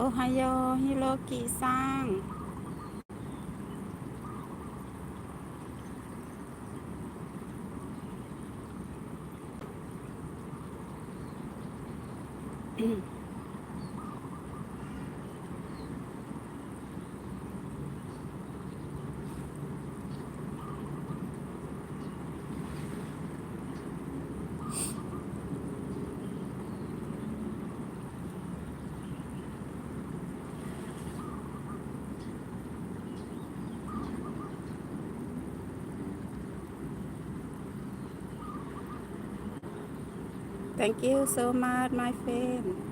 โอไฮโอฮิโรกิซัง Thank you so much my friend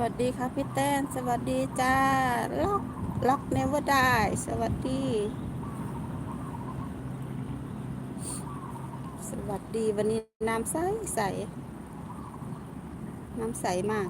วัสดีครับพี่แต้นสวัสดีจ้าล็อกล็อกเนเวอร์ได้สวัสดี สวัสดีวันนี้น้ำใสใสน้ำใสมาก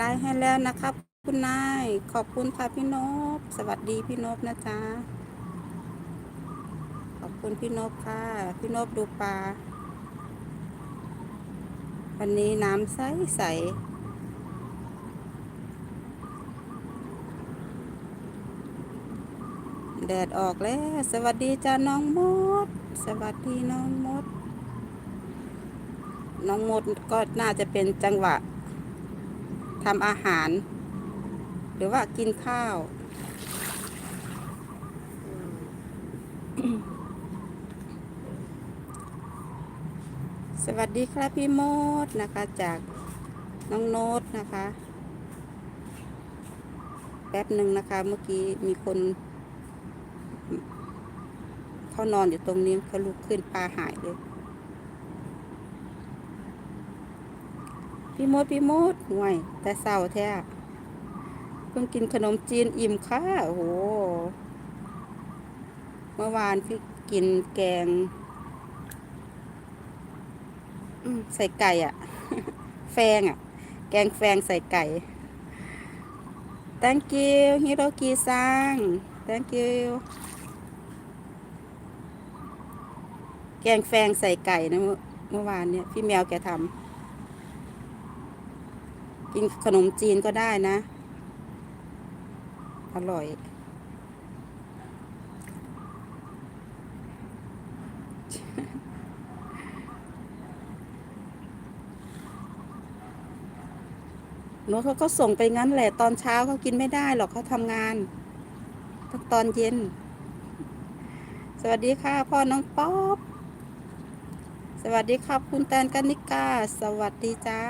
ไลค์ให้แล้วนะครับ คุณนาย ขอบคุณค่ะพี่นบสวัสดีพี่นบนะจ๊ะขอบคุณพี่นบค่ะ พี่นบดูปลาวันนี้น้ำใสใสแดดออกแล้ว สวัสดีจ้าน้องมด สวัสดีน้องมด น้องมดก็น่าจะเป็นจังหวะ ทำอาหาร หรือว่ากินข้าว สวัสดีครับพี่โมดนะคะจากน้องโน้ตนะคะ แป๊บหนึ่งนะคะเมื่อกี้มีคนเขานอนอยู่ตรงนี้เขาลุกขึ้นปลาหายเลย พี่มดพี่มดห่วย แต่เศร้าแท้เพิ่งกินขนมจีนอิ่มค่ะโอ้โหเมื่อวานพี่กินแกงใส่ไก่อะแฟงอะแกงแฟงใส่ไก่ thank you ฮิโรกิซัง thank you แกงแฟงใส่ไก่นะเมื่อเมื่อวานเนี่ย พี่แมวแกทำ กินขนมจีนก็ได้นะ อร่อย หนูเขาก็ส่งไปงั้นแหละ ตอนเช้าเขากินไม่ได้หรอกเขาทำงานต้องตอนเย็น สวัสดีค่ะ พ่อน้องป๊อบสวัสดีครับคุณแตนกันิกา สวัสดีจ้า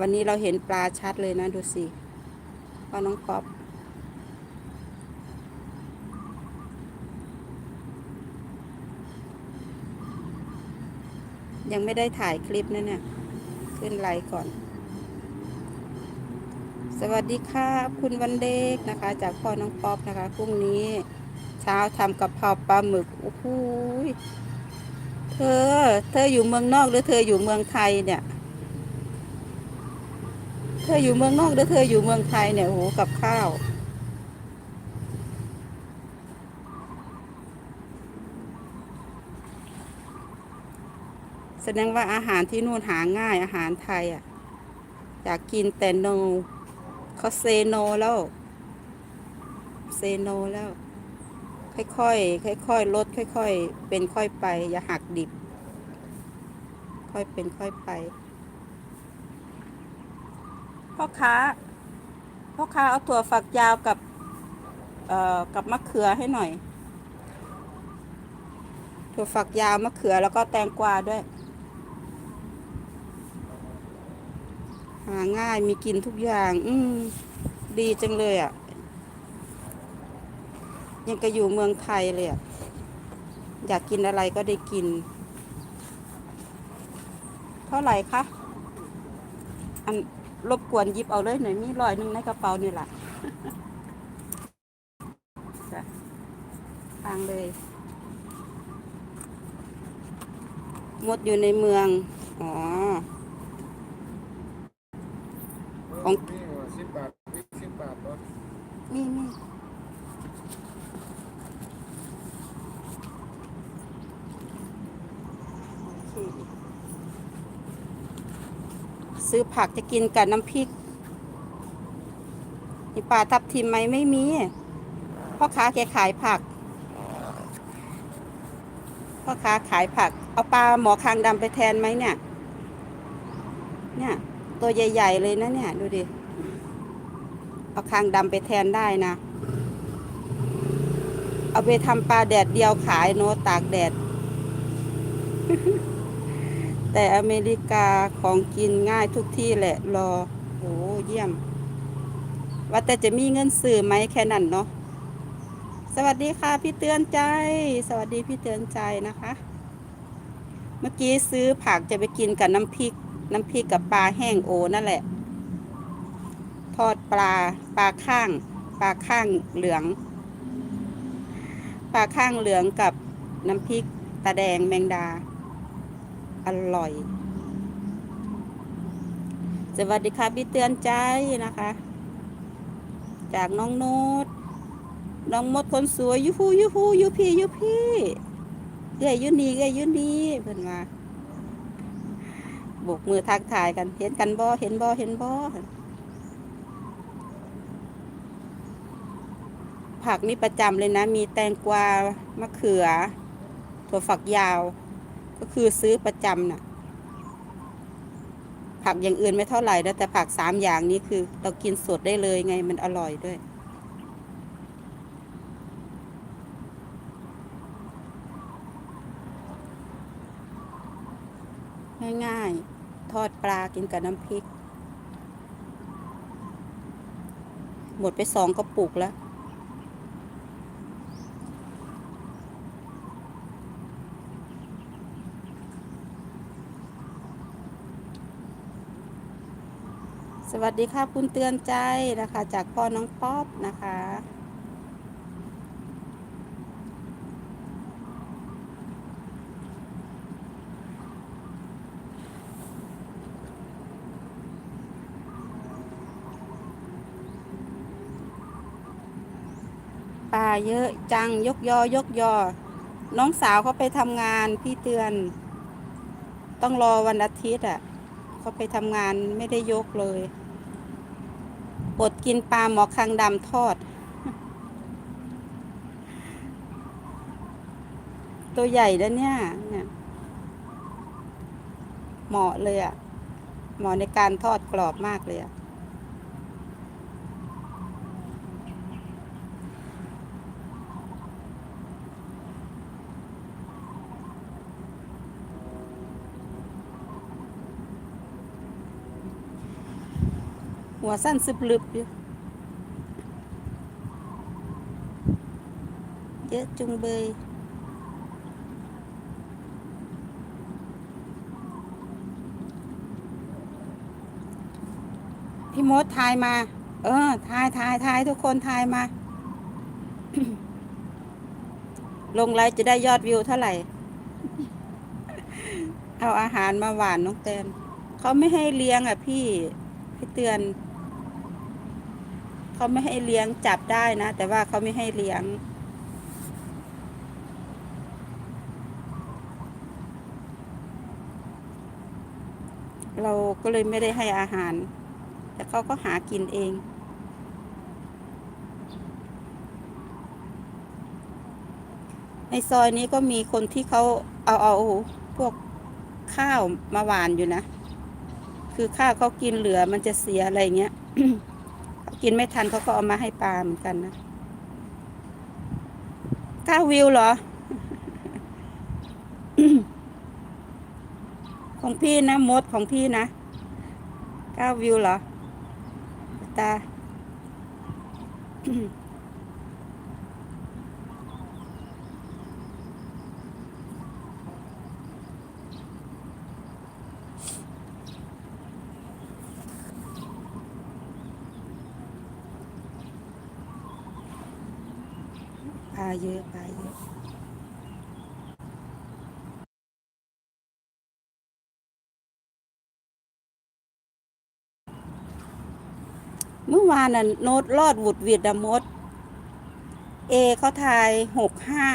วันนี้เราเห็นปลาชัดเลยนะดูสิพ่อน้องป๊อปยังไม่ได้ถ่ายคลิปนะเนี่ย ขึ้นไลน์ก่อน สวัสดีค่ะคุณวันเด็กนะคะ จากพ่อน้องป๊อปนะคะพรุ่งนี้ เช้าทำกับเพราปลาหมึกโอ้โหยเธอ เธออยู่เมืองนอกหรือเธออยู่เมืองไทยเนี่ย เธออยู่เมืองนอกหรือเธออยู่เมืองไทยเนี่ยโอ้โหกับข้าว แสดงว่าอาหารที่นู่นหาง่ายอาหารไทยอะอยากกินแต่โนเขาเซโนแล้วเซโนแล้ว ค่อยๆค่อยๆลดค่อย ๆ เป็นค่อยไป อย่าหักดิบ ค่อยเป็นค่อยไป พ่อค้าพ่อค้าเอาถั่วฝักยาวกับเอ่อกับมะเขือให้หน่อย ถั่วฝักยาวมะเขือแล้วก็แตงกวาด้วย หาง่ายมีกินทุกอย่าง อืมดีจังเลยอะ่ะ ยังก็อยู่เมืองไทยเลยอะ่ะ อยากกินอะไรก็ได้กิน เท่าไหร่คะ อัน รบกวนหยิบเอาเลยหน่อยมีร้อยหนึ่งในกระเป๋านี่แหละจ้ะทางเลย งดอยู่ในเมือง อ๋อของ นี่ว่าสิบบาทสิบบาทเนาะ นี่นี่โอเคซื้อ ผักจะกินกับน้ำพริกมีปลาทับทิมไหมไม่มีพ่อค้าแกขายผักพ่อค้าขายผัก เอาปลาหมอคางดำไปแทนไหมเนี่ย เนี่ย ตัวใหญ่ ๆ เลยนะเนี่ย ดูดิ เอาคางดำไปแทนได้นะ เอาไปทำปลาแดดเดียวขายโนตากแดด แต่อเมริกาของกินง่ายทุกที่แหละรอโอ้เยี่ยม ว่าแต่จะมีเงินซื้อไหมแค่นั้นเนาะสวัสดีค่ะพี่เตือนใจ สวัสดีพี่เตือนใจนะคะ เมื่อกี้ซื้อผักจะไปกินกับน้ำพริก น้ำพริกกับปลาแห้งโอนั่นแหละ ทอดปลาปลาข้าง ปลาข้างเหลือง ปลาข้างเหลืองกับน้ำพริกตาแดงแมงดา อร่อย สวัสดีค่ะพี่เตือนใจนะคะ จากน้องโนดน้องมดคนสวยยูฮูยูฮูยูพี่ยูพี่เอ้ยยูนีเอ้ยยูนีเพิ่นมาโบกมือทักทายกัน เห็นกันบ่เห็นบ่เห็นบ่ผักนี่ประจำเลยนะ มีแตงกวามะเขือ ถั่วฝักยาว ก็คือซื้อประจำน่ะ ผักอย่างอื่นไม่เท่าไหร่นะแต่ผักสามอย่างนี้คือ เรากินสดได้เลยไงมันอร่อยด้วย ง่ายๆ ทอดปลากินกับน้ำพริก หมดไปสองกระปุกแล้ว วัสดีค่ะคุณเตือนใจนะคะ จากพ่อน้องป๊อปนะคะปลาเยอะจังยกยอยกยอ น้องสาวเขาไปทำงานพี่เตือน ต้องรอวันอาทิตย์อะเขาไปทำงานไม่ได้ยกเลย อดกินปลาหมอคังดำทอด ตัวใหญ่แล้วเนี่ยเนี่ยเหมาะเลยอะเหมาะในการทอดกรอบมากเลยอะ หัวสั้นซึบลึบอยู่เยอะจุงเบยพี่มดทายมา เออทายทายทายทุกคนทายมา ลงไลฟ์จะได้ยอดวิวเท่าไหร่ เอาอาหารมาหวานน้องแตนเขาไม่ให้เลี้ยงอะพี่ พี่เตือน เขาไม่ให้เลี้ยงจับได้นะ แต่ว่าเขาไม่ให้เลี้ยง เราก็เลยไม่ได้ให้อาหาร แต่เขาก็หากินเองในซอยนี้ก็มีคนที่เขาเอาเอาพวกข้าวมาหวานอยู่นะ คือข้าวเขากินเหลือมันจะเสียอะไรเงี้ย กินไม่ทันเขาก็เอามาให้ปลาเหมือนกันนะเก้าวิวเหรอ ของพี่นะมดของพี่นะเก้าวิวเหรอตา เยอะปลาเยอะเมื่อวานน่ะโน้ตรอดวุดหวิดอะมด เอเขาทายหกห้า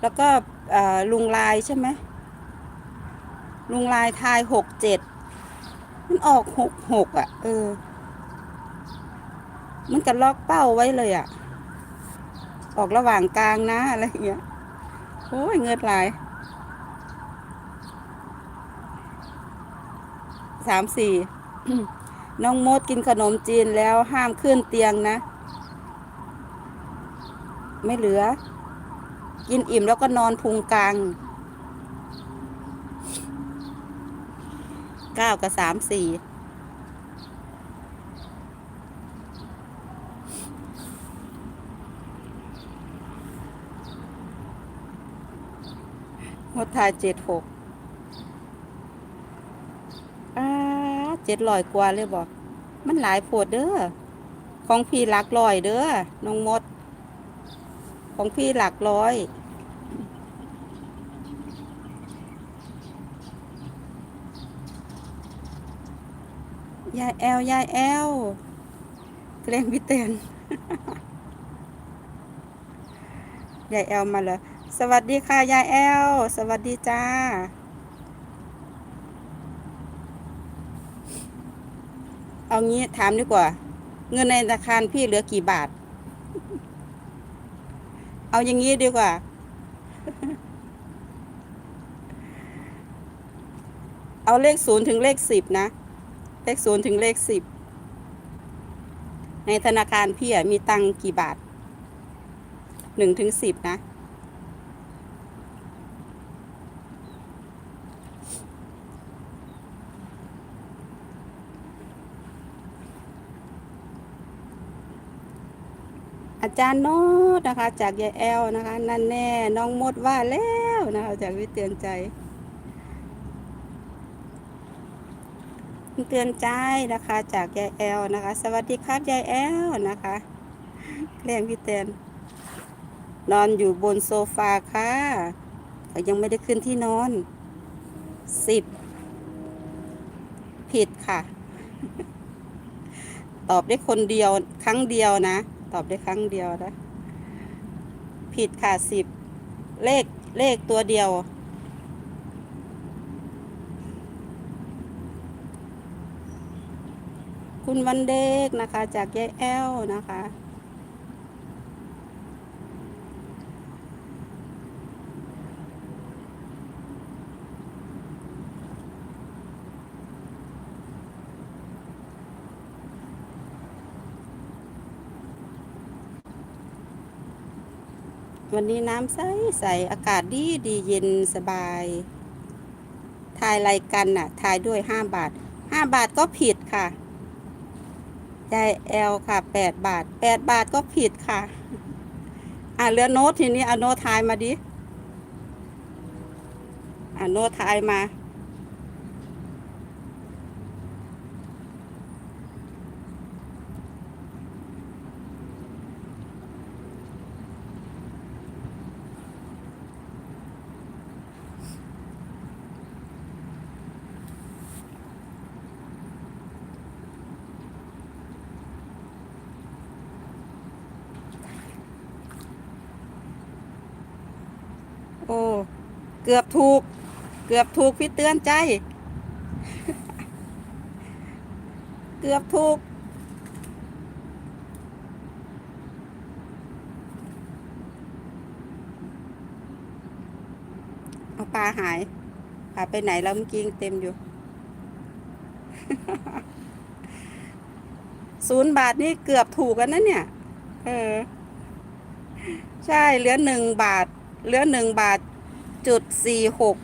แล้วก็ลุงลายใช่ไหมลุงลายทายหกเจ็ดมันออกหกหกอะ เออ มันก็ล็อกเป้าไว้เลยอะ ออกระหว่างกลางนะอะไรอย่างเงี้ยโอ้ยเงินหลายสามสี่น้องมดกินขนมจีนแล้วห้ามขึ้นเตียงนะ ไม่เหลือ กินอิ่มแล้วก็นอนพุงกลางเก้ากับสามสี่ มดทายเจ็ดหกอ้าเจ็ดลอยกว่าเลยบอก มันหลายโพดเด้อ ของพี่หลักร้อยเด้อ น้องมด ของพี่หลักร้อยยายแอลยายแอลเกรงพี่เตนยายแอลมาเลย สวัสดีค่ะ ยายแอล สวัสดีจ้า เอางี้ถามดีกว่า เงินในธนาคารพี่เหลือกี่บาท เอาอย่างนี้ดีกว่า เอาเลขศูนย์ถึงเลขสิบนะ เลขศูนย์ถึงเลขสิบ ในธนาคารพี่มีตังกี่บาทหนึ่งถึงสิบนะ อาจารย์โน้ตนะคะ จากยายแอลนะคะ นั่นแน่น้องมดว่าแล้วนะคะจากวิเตือนใจเตือนใจนะคะ จากยายแอลนะคะ สวัสดีครับยายแอลนะคะเรียงพี่เตือนนอนอยู่บนโซฟาค่ะแต่ยังไม่ได้ขึ้นที่นอนสิบผิดค่ะ ตอบได้คนเดียวครั้งเดียวนะ ตอบได้ครั้งเดียวนะ ผิดค่ะสิบเลขเลขตัวเดียว คุณวันเด็กนะคะ จากยายแอลนะคะ วันนี้น้ำใสใสอากาศดีดีเย็นสบาย ทายอะไรกันน่ะ ทายด้วยห้าบาทห้าบาทก็ผิดค่ะยายแอลค่ะแปดบาทแปดบาทก็ผิดค่ะ อะเหลือโน้ตทีนี้เอาโน้ตทายมาดิอะโน้ตทายมา โอ้ เกือบถูก เกือบถูกพี่เตือนใจ เกือบถูกอปลาหายปลาไปไหนแล้วเมื่อกี้ยังเต็มอยู่ศูนย์บาทนี่เกือบถูกกันนะเนี่ย เออ ใช่ เหลือหนึ่งบาท เหลือหนึ่งบาท จุดสี่หก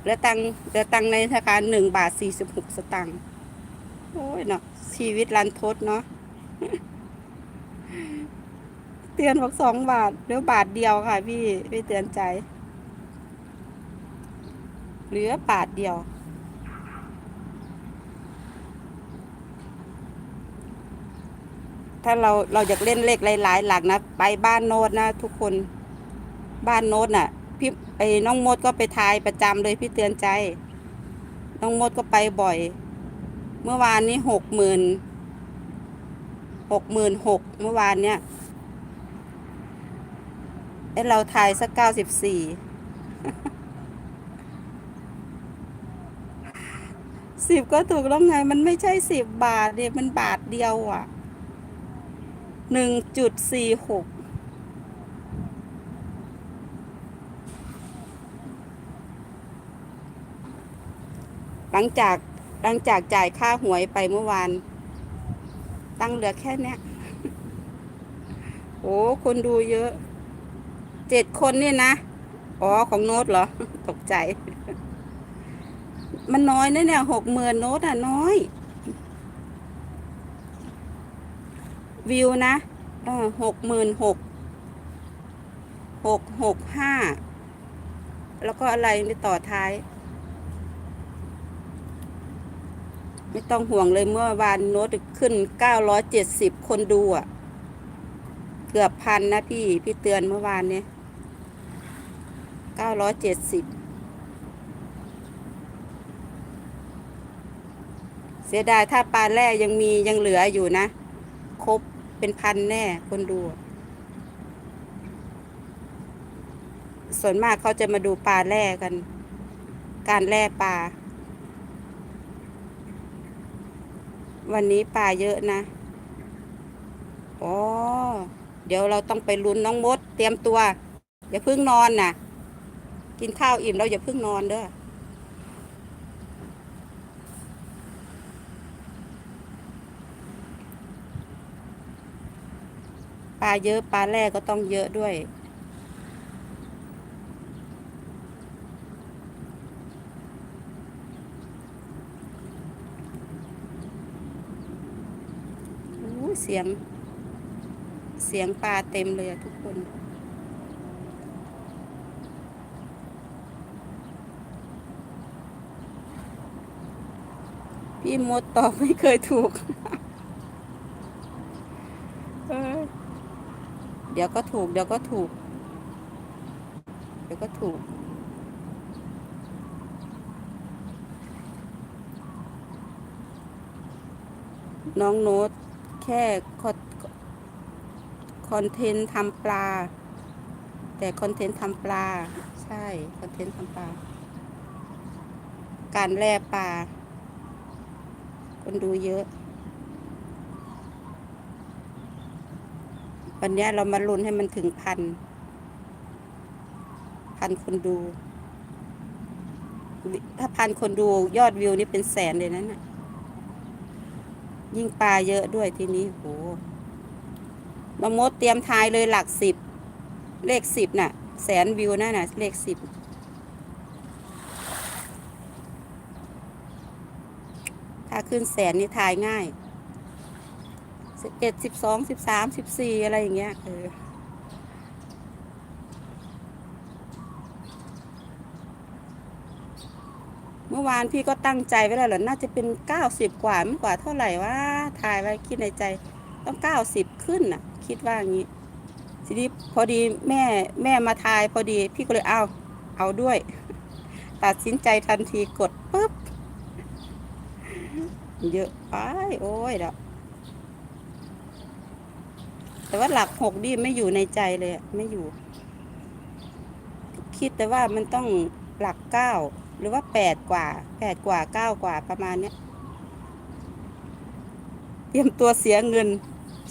เหลือตังเหลือตังในธนาคารหนึ่งบาทสี่สิบหกสตังค์โอ้ยเนาะชีวิตรันทดเนาะเตือนบอกสองบาทเหลือบาทเดียวค่ะ พี่พี่เตือนใจ เหลือบาทเดียวถ้าเราเราอยากเล่นเลขหลาย ๆ หลักนะ ไปบ้านโน้ตนะทุกคน บ้านโน้ตน่ะ พี่ไอ้น้องมดก็ไปทายประจำเลยพี่เตือนใจ น้องมดก็ไปบ่อย เมื่อวานนี้หกหมื่นหกหมื่นหกเมื่อวานเนี้ยไอ้เราทายสักเก้าสิบสี่สิบก็ถูกแล้วไง มันไม่ใช่สิบบาทเดียมันบาทเดียวอะหนึ่งจุดสี่หก หลังจากหลังจากจ่ายค่าหวยไปเมื่อวาน ตั้งเหลือแค่เนี้ยโอ้คนดูเยอะ เจ็ดคนนี่นะ อ๋อ ของโน้ตเหรอ ตกใจ มันน้อยนะเนี่ยหกหมื่นโน้ตอะ น้อย วิวนะหกหมื่นหกหกหกห้า แล้วก็อะไรในต่อท้าย ไม่ต้องห่วงเลยเมื่อวานโน้ตขึ้น970คนดูอะ เกือบพันนะพี่ พี่เตือนเมื่อวานเนี้ย970เสียดายถ้าปลาแร่ยังมียังเหลืออยู่นะ ครบเป็นพันแน่คนดู ส่วนมากเขาจะมาดูปลาแร่กัน การแร่ปลา วันนี้ปลาเยอะนะอ๋อเดี๋ยวเราต้องไปลุ้นน้องมด เตรียมตัว อย่าเพิ่งนอนนะกินข้าวอิ่มเราอย่าเพิ่งนอนเด้อปลาเยอะปลาแรกก็ต้องเยอะด้วย โอ้ย เสียง เสียงปลาเต็มเลยทุกคนพี่มดตอบไม่เคยถูก เดี๋ยวก็ถูก เดี๋ยวก็ถูก เดี๋ยวก็ถูก น้องโน้ต แค่คอนคอนเทนต์ทำปลา แต่คอนเทนต์ทำปลา ใช่คอนเทนต์ทำปลา การแล่ปลา คนดูเยอะ วันนี้เรามาลุ้นให้มันถึงพัน พันคนดู ถ้าพันคนดูยอดวิวนี่เป็นแสนเลยนะน่ะ ยิ่งปลาเยอะด้วยทีนี้โหน้องมดเตรียมทายเลยหลักสิบ เลขสิบน่ะ แสนวิวนั่นน่ะ เลขสิบถ้าขึ้นแสนนี่ทายง่ายสิบเอ็ดสิบสองสิบสามสิบสี่อะไรอย่างเงี้ยเออ มื่อวานพี่ก็ตั้งใจไว้แล้วเหรอน่าจะเป็นเก้าสิบกว่าไม่กว่าเท่าไหร่ว่าถ่ายไว้คิดในใจ ต้องเก้าสิบขึ้นน่ะ คิดว่าอย่างนี้ทีนี้พอดีแม่แม่มาทายพอดีพี่ก็เลยเอาเอาด้วย ตัดสินใจทันทีกดปุ๊บเยอะไปโอ้ยแล้วแต่ว่าหลักหกดิไม่อยู่ในใจเลยไม่อยู่ คิดแต่ว่ามันต้องหลักเก้า รือว่าแปดกว่าแปดกว่าเก้ากว่าประมาณเนี้ยเตรียมตัวเสียเงิน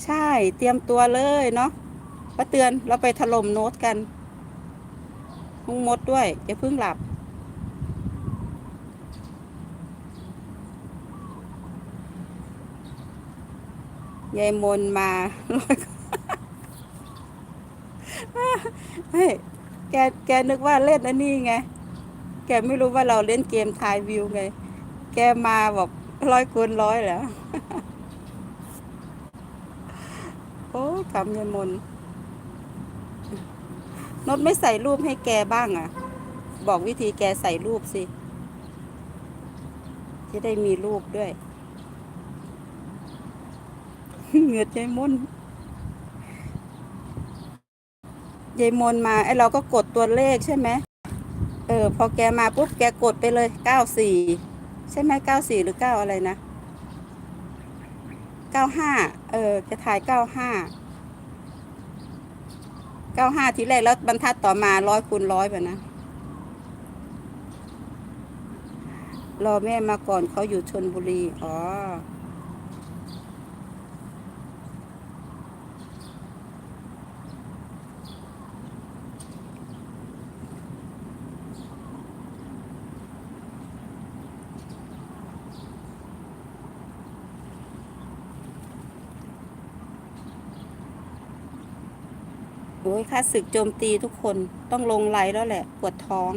ใช่เตรียมตัวเลยเนาะป้าเตือนเราไปถล่มโน้ตกันห้องมดด้วยอย่าเพิ่งหลับ ยายมนมาเฮ้ยแก แกนึกว่าเล่นอันนี้ไง แกไม่รู้ว่าเราเล่นเกมทายวิวไง แกมาบอกร้อยคูณร้อยแล้ว โอ้กำยายมนนดไม่ใส่รูปให้แกบ้างอะ บอกวิธีแกใส่รูปสิ จะได้มีรูปด้วยเหงือดยายมนยายมนมาไอเราก็กดตัวเลขใช่ไหม เออ พอแกมาปุ๊บแกกดไปเลยเก้าสี่ใช่ไหมเก้าสี่หรือเก้าอะไรนะเก้าห้าเออจะถ่ายเก้าห้าเก้าห้าทีแรกแล้วบรรทัดต่อมาร้อยคูณร้อยแบบนะ รอแม่มาก่อนเขาอยู่ชนบุรี อ๋อ โอ้ยค่าศึกโจมตีทุกคนต้องลงไลน์แล้วแหละ ปวดท้อง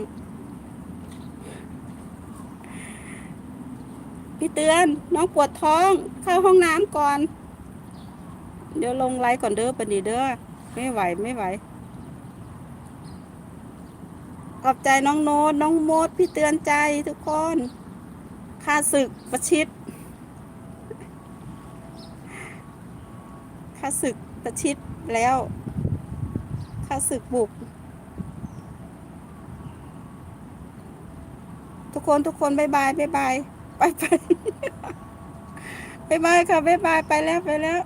พี่เตือนน้องปวดท้อง เข้าห้องน้ำก่อน เดี๋ยวลงไลน์ก่อนเด้อปนีเด้อไม่ไหวไม่ไหวขอบใจน้องโน้ตน้องโมดพี่เตือนใจทุกคนค่าศึกประชิดค่าศึกประชิดแล้ว ค่าศึกบุก ทุกคนทุกคนบายบายบายบายไปไปบายบายค่ะบายบายไปแล้วไปแล้ว